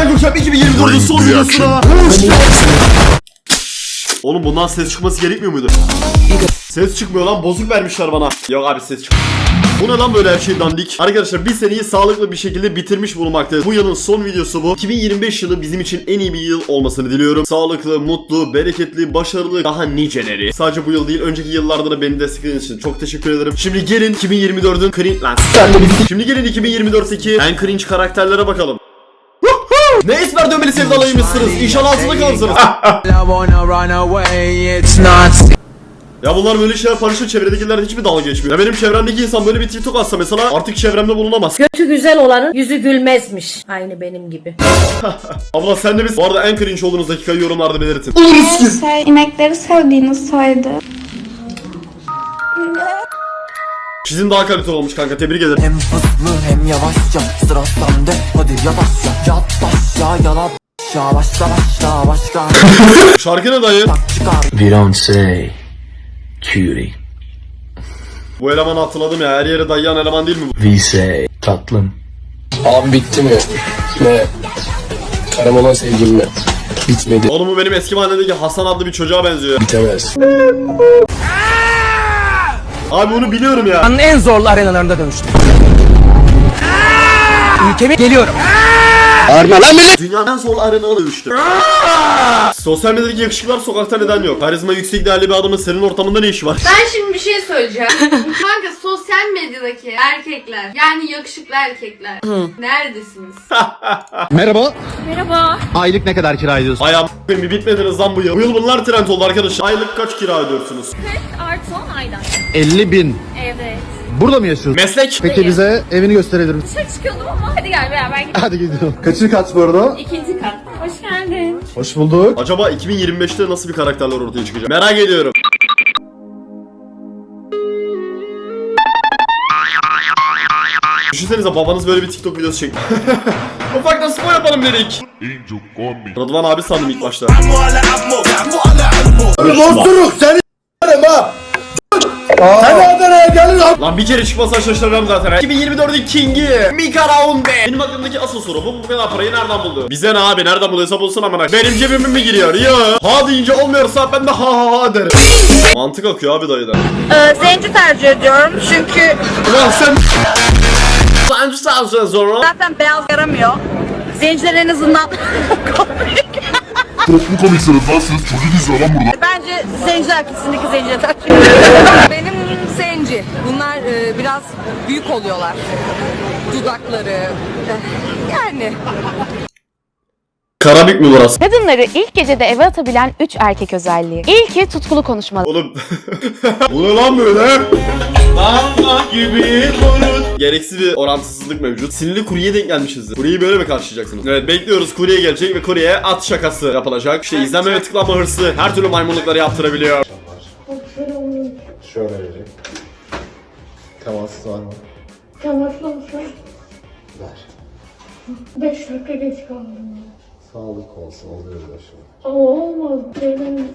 Ben Gökhan 2024'ün son videosuna hoş. Oğlum bundan ses çıkması gerekmiyor muydu? Ses çıkmıyor lan bozuk vermişler bana. Yok abi ses çık. Bu ne lan böyle her şey dandik? Arkadaşlar bir seneyi sağlıklı bir şekilde bitirmiş bulunmaktayız. Bu yılın son videosu bu. 2025 yılı bizim için en iyi bir yıl olmasını diliyorum. Sağlıklı, mutlu, bereketli, başarılı, daha niceleri. Sadece bu yıl değil, önceki yıllarda da beni desteklediğiniz için çok teşekkür ederim. Şimdi gelin 2024'ün cringe lan. Şimdi gelin 2024'teki en cringe karakterlere bakalım. Ne esmer dönmeli sevdalıymışsınız. İnşallah altında kalırsınız. I wanna run away, it's not Ya bunlar böyle şeyler paylaşıyor çevredekiler hiçbir dalga geçmiyor. Ya benim çevremdeki insan böyle bir TikTok atsa mesela artık çevremde bulunamaz. Götü güzel olanın yüzü gülmezmiş. Aynı benim gibi. Abla sen de biz bu arada en cringe olduğunuz dakikayı yorumlarda belirtin. Şey, inekleri sevdiğini söyledi. Çizim daha kaliteli olmuş kanka tebrik ederim. Hem hızlı hem yavaşça sıra sende Hadi yat aşağı yat aşağı yalat aşağı Başla başla başka Şarkı ne dayı? We don't say cutie. Bu elemanı hatırladım ya her yere dayayan eleman değil mi bu? We say tatlım. Abi bitti mi? Ne? Karım olan sevgilim mi? Bitmedi. Oğlum bu benim eski mahalledeki Hasan adlı bir çocuğa benziyor. Bitemez. Abi bunu biliyorum ya. Dünyanın en zorlu arenalarında dönüştüm. Ülkeme geliyorum. Dünyanın en zor arenalı dövüştü. Sosyal medyadaki yakışıklar sokakta neden yok? Karizma yüksek değerli bir adamın senin ortamında ne işi var? Ben şimdi bir şey söyleyeceğim. Kanka sosyal medyadaki erkekler yani yakışıklı erkekler neredesiniz? Merhaba. Merhaba. Aylık ne kadar kira ediyorsun? Ay am- bir bitmediniz lan bu yıl. Bu yıl bunlar trend oldu arkadaşlar. Aylık kaç kira ödüyorsunuz? Artı 10 aydan. 50 bin. Evet. Burada mı yaşıyorsun? Meslek. Peki bize evini gösterebilir misin? Dışarı çıkıyordum ama hadi gel beraber gidelim. Hadi gidiyorum. Kaçıncı kat bu arada? İkinci kat. Hoş geldin. Hoş bulduk. Acaba 2025'te nasıl bir karakterler ortaya çıkacak? Merak ediyorum. Düşünsenize babanız böyle bir TikTok videosu çekti. Ufaktan spor yapalım dedik. Rıdvan abi sandım ilk başta. Bozturuk seni ha. Sen Adana'ya gelin Lan bir kere çıkmasa şaşırırım zaten. 2024'ün King'i Mika Raunde. Benim aklımdaki asıl soru bu bu kadar parayı nereden buldu? Bize ne abi nereden buluyorsa bulsun amına. Benim cebime mi giriyor? Yo. Ha deyince olmuyorsa ben de ha ha ha derim. Mantık akıyor abi dayıda. zenci tercih ediyorum çünkü Ulan sen... Sen sen sonra. zaten beyaz yaramıyor. Zenciler en azından Çok mu komiksiniz lan siz? Çocuk izliyor lan burada. bence kesinlikle zenciler tercih ediyor. Benim zenci. Bunlar e, biraz büyük oluyorlar. Dudakları. eh, Yani. Karabük mü burası? Kadınları ilk gecede eve atabilen 3 erkek özelliği. İlki tutkulu konuşmaları. Oğlum. Bu ne lan böyle? Damla gibi burun. Gereksiz bir orantısızlık mevcut. Sinirli kuryeye denk gelmişiz. Kuryeyi böyle mi karşılayacaksınız? Evet bekliyoruz kurye gelecek ve kuryeye at şakası yapılacak. İşte izlenme ve tıklanma hırsı her türlü maymunlukları yaptırabiliyor. Şöyle vereyim. Temassız var mı? Temaslı olsun. Ver. Beş dakika geç kaldım. Sağlık olsun oluyor yaşım. Ama olmaz. Benim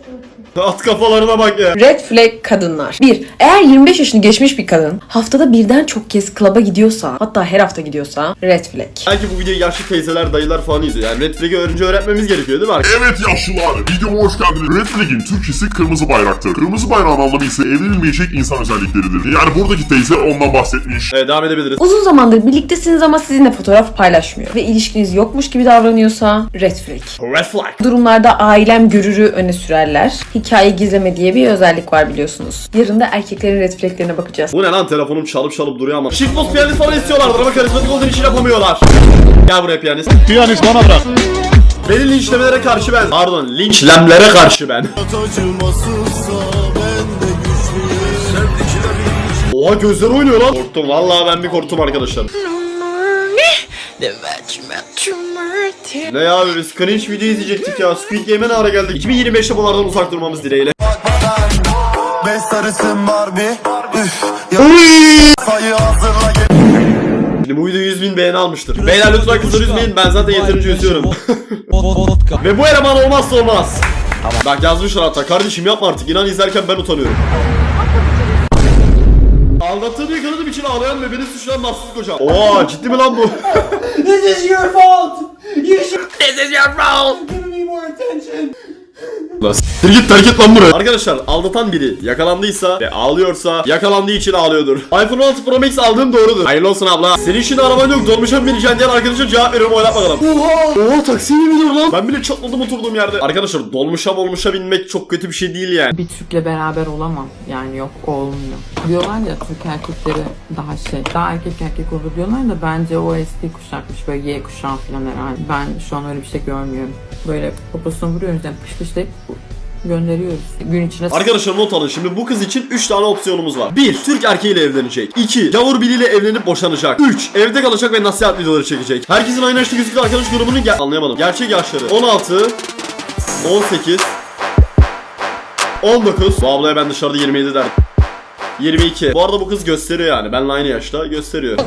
At kafalarına bak ya. Red flag kadınlar. 1. Eğer 25 yaşını geçmiş bir kadın haftada birden çok kez klaba gidiyorsa hatta her hafta gidiyorsa red flag. Belki bu videoyu yaşlı teyzeler, dayılar falan izliyor. Yani Red Flag'i önce öğretmemiz gerekiyor değil mi arkadaşlar? Evet yaşlılar, videoma hoş geldiniz. Red Flag'in Türkçesi kırmızı bayraktır. Kırmızı bayrağın anlamı ise evlenilmeyecek insan özellikleridir. Yani buradaki teyze ondan bahsetmiş. Evet devam edebiliriz. Uzun zamandır birliktesiniz ama sizinle fotoğraf paylaşmıyor ve ilişkiniz yokmuş gibi davranıyorsa red flag. Red Flag. Durumlarda ailem görürü öne sürerler. Hikaye gizleme diye bir özellik var biliyorsunuz. Yarın da erkeklerin red flaglerine bakacağız. Bu ne lan telefonum çalıp çalıp duruyor ama. Shitpost piyanist falan istiyorlardır ama karizmatik olduğu için yapamıyorlar. Gel buraya piyanist. Piyanist bana bırak. Beni linçlemelere karşı ben. Pardon linçlemlere karşı ben. Oha gözler oynuyor lan. Korktum vallahi ben bir korktum arkadaşlar. Ne ya abi biz cringe video izleyecektik ya. Squid Game'e ne ara geldik? 2025'te bunlardan uzak durmamız dileğiyle. Beş sarısın Barbie Üf Sayı hazırla Şimdi bu video 100 bin beğeni almıştır. Beyler lütfen kızları üzmeyin ben zaten yeterince üzüyorum. Ve bu eleman olmazsa olmaz. Bak yazmışlar hatta kardeşim yapma artık inan izlerken ben utanıyorum. Aldattığını yakaladım için ağlayan ve beni suçlayan narsist kocam. Oo ciddi mi lan bu? This is your fault. You should scared bro. Lan s**tir git terk et lan burayı. Arkadaşlar aldatan biri yakalandıysa ve ağlıyorsa yakalandığı için ağlıyordur. iPhone 16 Pro Max aldığım doğrudur. Hayırlı olsun abla. Senin şimdi araban yok dolmuşa mı bineceksin diyen arkadaşa cevap veriyorum oynat bakalım. Oha! Oha taksiye mi biniyor lan? Ben bile çatladım oturduğum yerde. Arkadaşlar dolmuşa dolmuşa binmek çok kötü bir şey değil yani. bir Türk'le beraber olamam. Yani yok olmuyor. Diyorlar ya Türk erkekleri daha şey, daha erkek erkek olur diyorlar da bence o eski kuşakmış böyle Y kuşağı falan herhalde. Ben şu an öyle bir şey görmüyorum. Böyle poposunu vuruyoruz yani pış pışlayıp gönderiyoruz. Gün içine Arkadaşlar not alın şimdi bu kız için 3 tane opsiyonumuz var. 1. Türk erkeğiyle evlenecek. 2. Gavur biriyle evlenip boşanacak. 3. Evde kalacak ve nasihat videoları çekecek. Herkesin aynı yaşta gözüktüğü arkadaş grubunu ge- anlayamadım. Gerçek yaşları 16 18 19 Bu ablaya ben dışarıda 27 derdim. 22. Bu arada bu kız gösteriyor yani. Benle aynı yaşta gösteriyor.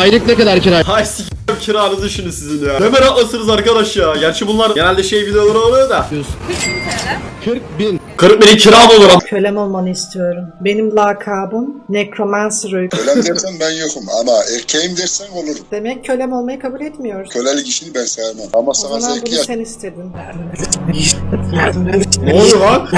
Aylık ne kadar kira? Hay s*** kiranızı şimdi sizin ya. Ne meraklısınız arkadaş ya. Gerçi bunlar genelde şey videoları oluyor da. 40 bin. 40 bin kira mı olur am- Kölem olmanı istiyorum. Benim lakabım Necromancer Öykü. Kölem dersen ben yokum ama erkeğim dersen olur. Demek kölem olmayı kabul etmiyoruz. Kölelik işini ben sevmem. Ama O zaman bunu sen istedin. Ne oluyor lan?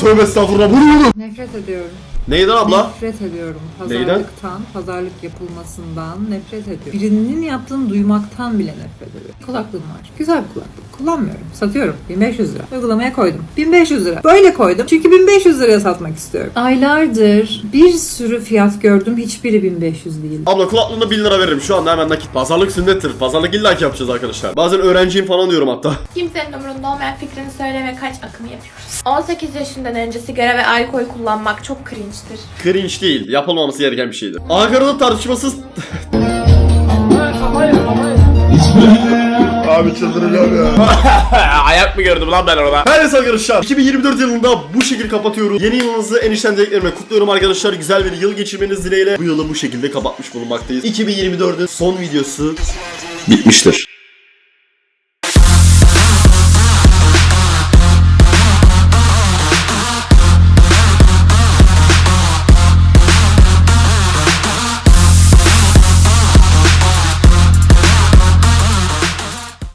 Tövbe estağfurullah vuruyorum. Nefret ediyorum. Neyden abla? Nefret ediyorum. Neyden? Pazarlıktan, pazarlık yapılmasından nefret ediyorum. Birinin yaptığını duymaktan bile nefret ediyorum. Kulaklığım var. Güzel bir kulaklık. Kullanmıyorum. Satıyorum. 1500 lira. Uygulamaya koydum. 1500 lira. Böyle koydum. Çünkü 1500 liraya satmak istiyorum. Aylardır bir sürü fiyat gördüm. Hiçbiri 1500 değil. Abla kulaklığına 1000 lira veririm şu anda hemen nakit. Pazarlık sünnettir. Pazarlık illaki yapacağız arkadaşlar. Bazen öğrenciyim falan diyorum hatta. Kimsenin umurunda olmayan fikrini söyle ve kaç akımı yapıyoruz. 18 yaşından önce sigara ve alkol kullanmak çok cringe'tir. Cringe değil. Yapılmaması gereken bir şeydir. Ankara'da tartışmasız... Abi çıldıracağım ya. Ayak mı gördüm lan ben orada? Her neyse arkadaşlar 2024 yılında bu şekilde kapatıyoruz. Yeni yılınızı en içten dileklerimle kutluyorum arkadaşlar. Güzel bir yıl geçirmeniz dileğiyle bu yılı bu şekilde kapatmış bulunmaktayız. 2024'ün son videosu bitmiştir.